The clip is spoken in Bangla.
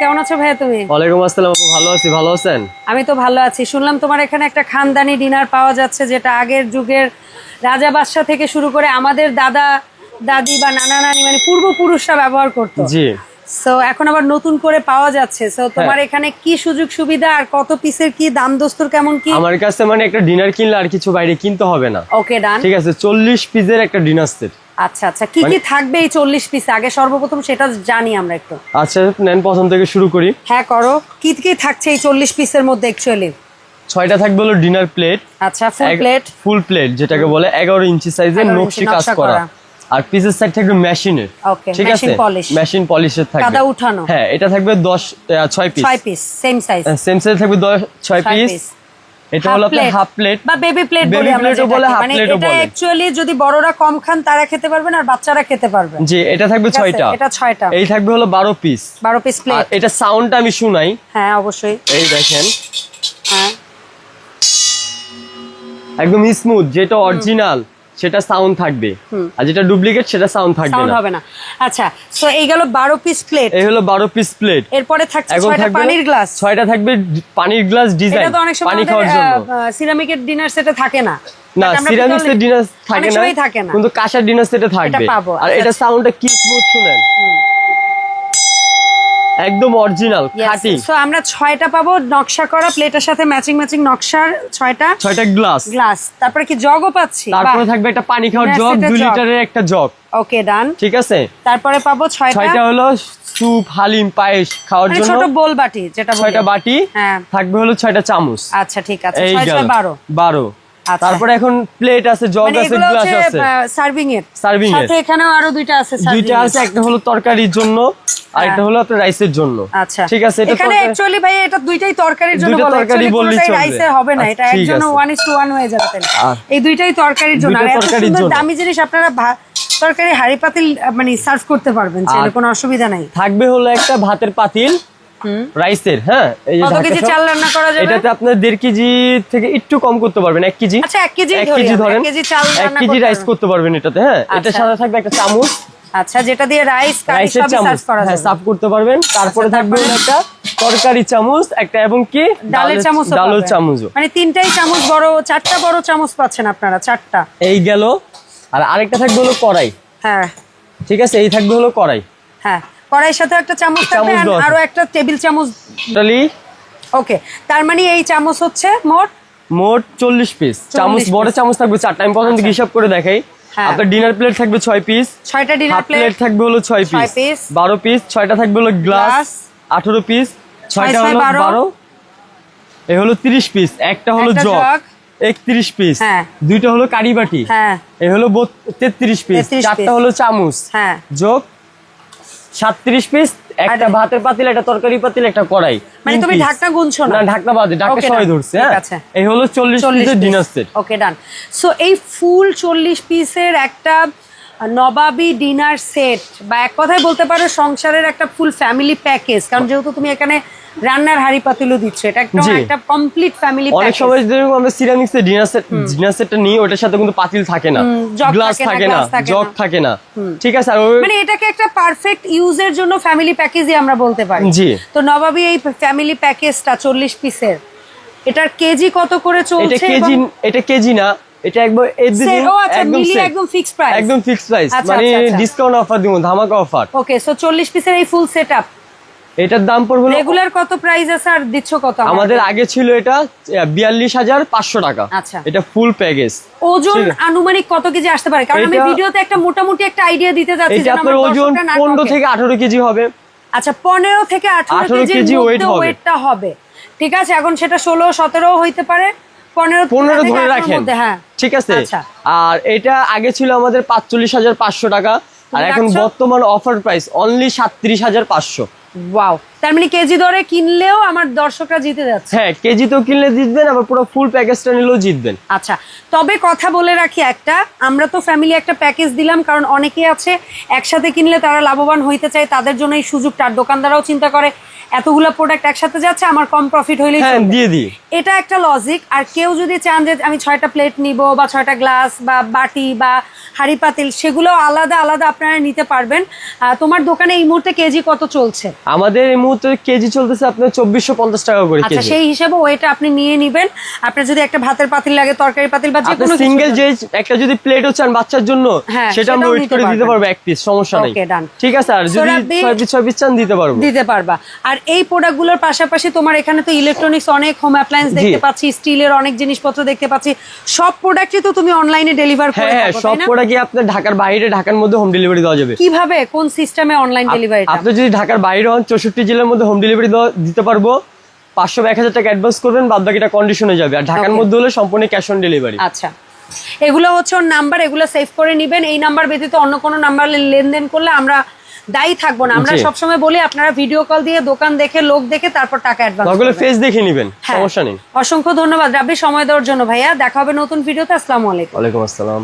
কেমন আছো ভাইয়া তুমি? ওয়ালাইকুম আসসালাম আপু ভালো আছি ভালো আছেন? আমি তো ভালো আছি। শুনলাম তোমার এখানে একটা খানদানি ডিনার পাওয়া যাচ্ছে যেটা আগের যুগের রাজা বাদশাহ থেকে শুরু করে আমাদের দাদা দাদি বা নানা নানি মানে পূর্বপুরুষরা ব্যবহার করতো। জি। সো এখন আবার নতুন করে পাওয়া যাচ্ছে। সো তোমার এখানে কি সুযোগ সুবিধা আর কত পিসের কি দাম দস্তুর কেমন কি? আমার কাছে মানে একটা ডিনার কিনলে আর কিছু বাইরে কিনতে হবে না। ওকে ডান ঠিক আছে চল্লিশ পিসের একটা ডিনার সেট। আচ্ছা আচ্ছা। কি কি থাকবে এই চল্লিশ পিসে আগে সর্বপ্রথম সেটা জানি আমরা একটু। আচ্ছা নেন প্রথম থেকে শুরু করি। হ্যাঁ করো। কি কি থাকছে এই চল্লিশ পিসের মধ্যে অ্যাকচুয়ালি ছয়টা থাকবে হলো ডিনার প্লেট আচ্ছা ফুল প্লেট ফুল প্লেট যেটাকে বলে এগারো ইঞ্চি সাইজের 11 নকশি কাজ করা। আর পিসের সাইড থাকবে মেশিনের ঠিক আছে? মেশিন পলিশের থাকবে। কাদা উঠানো। হ্যাঁ এটা থাকবে দশ ছয় পিস ছয় piece same size same size থাকবে দশ ছয় ছয় পিস পিস এটা হলো হাফ প্লেট বা বেবি প্লেট বলি আমরা যেটাকে। মানে এটা অ্যাকচুয়ালি যদি বড়রা কম খান তারা খেতে পারবেন আর বাচ্চারা খেতে পারবেন। জি এটা থাকবে ঠিক আছে? ছয়টা। এটা ছয়টা। এই থাকবে হলো বারো পিস বারো পিস আর প্লেট এটা সাউন্ডটা আমি শুনাই। হ্যাঁ অবশ্যই। এই দেখেন। হ্যাঁ। একদম স্মুথ যেটা অরিজিনাল সেটা সাউন্ড থাকবে। আর যেটা ডুপ্লিকেট সেটা সাউন্ড থাকবে সাউন্ড না। হবে না। আচ্ছা সো এই গেল বারো পিস প্লেট এই হলো বারো পিস প্লেট এরপরে থাকছে ছয়টা পানির গ্লাস ছয়টা থাকবে পানির গ্লাস ডিজাইন এটা তো অনেক সময় পানি খাওয়ার জন্য। সিরামিকের ডিনার সেটে থাকে না। না সিরামিক ডিনার থাকে না থাকে কিন্তু কাঁসার ডিনার সেটে থাকবে। পাবো, আর আচ্ছা, এটা আচ্ছা। সাউন্ডটা কি স্মুথ শুনেন? একদম অরিজিনাল খাঁটি। সো আমরা ছয়টা পাবো নকশা করা প্লেটের সাথে ম্যাচিং ম্যাচিং নকশার 6টা 6টা গ্লাস গ্লাস তারপরে কি জগও পাচ্ছি? তারপরে থাকবে একটা পানি খাওয়ার হ্যাঁ, জগ 2 লিটারের একটা জগ ওকে ডান ঠিক আছে? তারপরে পাবো 6টা 6টা হলো স্যুপ হালিম পায়েস খাওয়ার মানে জন্য। ছোট গোল বাটি যেটা ছয়টা বাটি হ্যাঁ। থাকবে হলো ছয়টা চামচ। আচ্ছা ঠিক আছে। ছয়টা 12 12 তারপরে এখন প্লেট আছে জগ মানে আছে গ্লাস আছে। সার্ভিং এর। Serving এর। সাথে এখানেও আরও দুইটা আছে serving দুইটা আছে একটা হলো তরকারির জন্য আর একটা হলো আপনার রাইসের জন্য। আচ্ছা। ঠিক আছে এটা এখানে অ্যাকচুয়ালি ভাই এটা দুইটাই তরকারির জন্য বলা তরকারি চলবে। রাইসের হবে না এটা আচ্ছা, এর জন্য আছে। ওয়ান ইস টু ওয়ান হয়ে যাবে তাহলে। এই দুইটাই তরকারির জন্য। আর এত সুন্দর দামি জিনিস আপনারা তরকারি হাড়ি পাতিল মানে সার্ভ করতে পারবেন কোনো অসুবিধা নাই। থাকবে হলো একটা ভাতের পাতিল রাইসের হ্যাঁ? এই যে কেজি চাল রান্না করা যাবে? এটাতে আপনার দেড় কেজি থেকে একটু কম করতে পারবেন এক কেজি। আচ্ছা, এক কেজি ধরেন কেজি চাল রান্না কেজি রাইস করতে পারবেন এটাতে হ্যাঁ? এটার আচ্ছা। সাথে থাকবে একটা চামচ। আচ্ছা যেটা দিয়ে রাইস কারি সবই সার্ভ করা হ্যাঁ যাবে। সার্ভ করতে পারবেন। তারপরে আচ্ছা, থাকবে একটা তরকারি চামচ একটা এবং কি? ডালের চামচ ডালের চামচ মানে তিনটাই চামচ বড় চারটা বড় চামচ পাচ্ছেন আপনারা চারটা। এই গেল। আর আরেকটা থাকবে হলো কড়াই। হ্যাঁ। ঠিক আছে এই থাকবে হলো কড়াই। হ্যাঁ। কড়াইয়ের সাথে একটা চামচ থাকবে আরও একটা টেবিল চামচ টোটালি ওকে তার মানে এই চামচ হচ্ছে মোট মোট চল্লিশ পিস চামচ বড় চামচ থাকবে চারটা। আমি প্রথম থেকে হিসাব করে দেখাই। হ্যাঁ। আপনার ডিনার প্লেট থাকবে ছয় পিস ছয়টা ডিনার প্লেট থাকবে হলো ছয় পিস। বারো পিস ছয়টা থাকবে হলো গ্লাস। আঠারো পিস ছয়টা হলো বারো। এ হলো তিরিশ পিস একটা হলো জগ জগ। একত্রিশ পিস হ্যাঁ। দুইটা হলো কারি বাটি। হ্যাঁ। এ হলো তেত্রিশ পিস 33 চারটা হলো চামচ। হ্যাঁ। যোগ সাতত্রিশ পিস একটা ভাতের পাতিল একটা তরকারি পাতিল একটা কড়াই। মানে তুমি। ঢাকনা গুনছো না? না ঢাকনা বাদে ঢাকনা সবাই ধরছে হ্যাঁ? এই হলো চল্লিশ পিসের dinner set okay done so এই ফুল চল্লিশ পিসের একটা নবাবী ডিনার সেট বা এক কথায় বলতে পারো সংসারের একটা ফুল ফ্যামিলি প্যাকেজ কারণ যেহেতু তুমি এখানে রান্নার হাড়ি পাতিলও দিচ্ছ। এটা একটা একটা কমপ্লিট ফ্যামিলি অনেক সময় যেরকম আমরা সিরামিক্স এর ডিনার সেট ডিনার সেটটা নিই ওটার সাথে কিন্তু পাতিল থাকে না। গ্লাস থাকে না, জগ থাকে না। ঠিক আছে আর মানে এটাকে একটা পারফেক্ট ইউজের জন্য ফ্যামিলি প্যাকেজই আমরা বলতে পারি। জি। তো নবাবী এই ফ্যামিলি প্যাকেজটা চল্লিশ পিসের এটার কেজি কত করে এটা চলছে কেজি এটা কেজি না এটা একবার এভরিথিং আচ্ছা, একদম একদম fixed price? একদম ফিক্স প্রাইস আচ্ছা, মানে আচ্ছা, আচ্ছা। ডিসকাউন্ট অফার দিব ধামাকা অফার ওকে সো চল্লিশ পিসের এই ফুল সেট আপ এটার দাম পড়বে রেগুলার কত প্রাইস আছে আর দিচ্ছ কত আমাদের আগে ছিল এটা বিয়াল্লিশ হাজার পাঁচশো টাকা। আচ্ছা। এটা ফুল প্যাকেজ ওজন আনুমানিক কত কেজি আসতে পারে? কারণ আমি ভিডিওতে একটা মোটামুটি একটা আইডিয়া দিতে যাচ্ছি এটা আপনার ওজন পনেরো। থেকে আঠারো কেজি হবে। আচ্ছা পনেরো থেকে আঠারো 18 কেজি। ওয়েটটা হবে। ঠিক আছে এখন সেটা ষোলো সতেরো হইতে পারে। পনেরো ধরে রাখেন। হ্যাঁ। ঠিক আছে? আচ্ছা। আর এটা আগে ছিল আমাদের পাঁচচল্লিশ হাজার পাঁচশো টাকা। আর এখন বর্তমান অফার প্রাইস অনলি সাতত্রিশ হাজার পাঁচশো। ওয়াও তার মানে কেজি দরে কিনলেও আমার দর্শকরা জিতে যাচ্ছে। হ্যাঁ কেজি তো কিনলে জিতবেন আবার পুরো ফুল প্যাকেজটা নিলেও জিতবেন। আচ্ছা তবে কথা বলে রাখি একটা আমরা তো ফ্যামিলি একটা প্যাকেজ দিলাম কারণ অনেকে আছে একসাথে কিনলে তারা লাভবান হইতে চায় তাদের জন্য এই সুযোগটা। আর দোকানদাররাও চিন্তা করে এতগুলা প্রোডাক্ট একসাথে যাচ্ছে আমার কম প্রফিট হইলেই হ্যাঁ দিয়ে দিই। এটা একটা লজিক আর কেউ যদি চান যে আমি ছয়টা প্লেট নিব বা ছয়টা গ্লাস বা বাটি বা হাঁড়ি পাতিল সেগুলো আলাদা আলাদা আপনারা নিতে পারবেন। তোমার দোকানে এই মুহূর্তে কেজি কত চলছে? আমাদের এই মুহূর্তে কেজি চলতেছে আপনার চব্বিশশো পঞ্চাশ টাকা করে আচ্ছা সেই হিসাবে ওইটা আপনি নিয়ে নিবেন। আপনার যদি একটা ভাতের পাতিল লাগে তরকারি পাতিল বা যে আপনি কোনো কিছু- সিঙ্গেল যে একটা যদি প্লেটও চান বাচ্চার জন্য হ্যাঁ, সেটা আমরা ওয়েট করে দিতে পারব এক পিস সমস্যা নেই। ঠিক আছে আর যদি ছয় পিস ছয় পিস চান দিতে পারব। দিতে পারবা। আর এই প্রোডাক্টগুলোর পাশাপাশি তোমার এখানে তো ইলেকট্রনিক্স অনেক হোম অ্যাপ্লায়েন্স দেখতে পাচ্ছি স্টিলের অনেক জিনিসপত্র দেখতে পাচ্ছি। সব প্রোডাক্টই তো তুমি অনলাইনে ডেলিভার করে হ্যাঁ হ্যাঁ সব না? আপনার ঢাকার বাইরে ঢাকার মধ্যে হোম ডেলিভারি দেওয়া যাবে। কীভাবে? কোন সিস্টেমে অনলাইন ডেলিভারি আপনি যদি ঢাকার বাইরে হন চৌষট্টি জেলার মধ্যে হোম ডেলিভারি দিতে পারব। পাঁচশো এক হাজার টাকা অ্যাডভান্স করবেন বাদ বাকিটা কন্ডিশনে যাবে। আর ঢাকার মধ্যে হলে সম্পূর্ণ ক্যাশ অন ডেলিভারি আচ্ছা। এগুলো হচ্ছে ওর নাম্বার এগুলো সেভ করে নিবেন। এই নাম্বার ব্যতীত অন্য কোনো নাম্বার লেনদেন করলে আমরা দায়ী থাকব না। আমরা সবসময় বলি আপনারা ভিডিও কল দিয়ে দোকান দেখে লোক দেখে তারপর টাকা অ্যাডভান্স ওগুলো ফেস দেখে নেবেন। হ্যাঁ। সমস্যা নেই। অসংখ্য ধন্যবাদ। রাব্বি সময় দেওয়ার জন্য ভাইয়া। দেখা হবে নতুন ভিডিওতে আসসালামু আলাইকুম। ওয়ালাইকুম আসসালাম।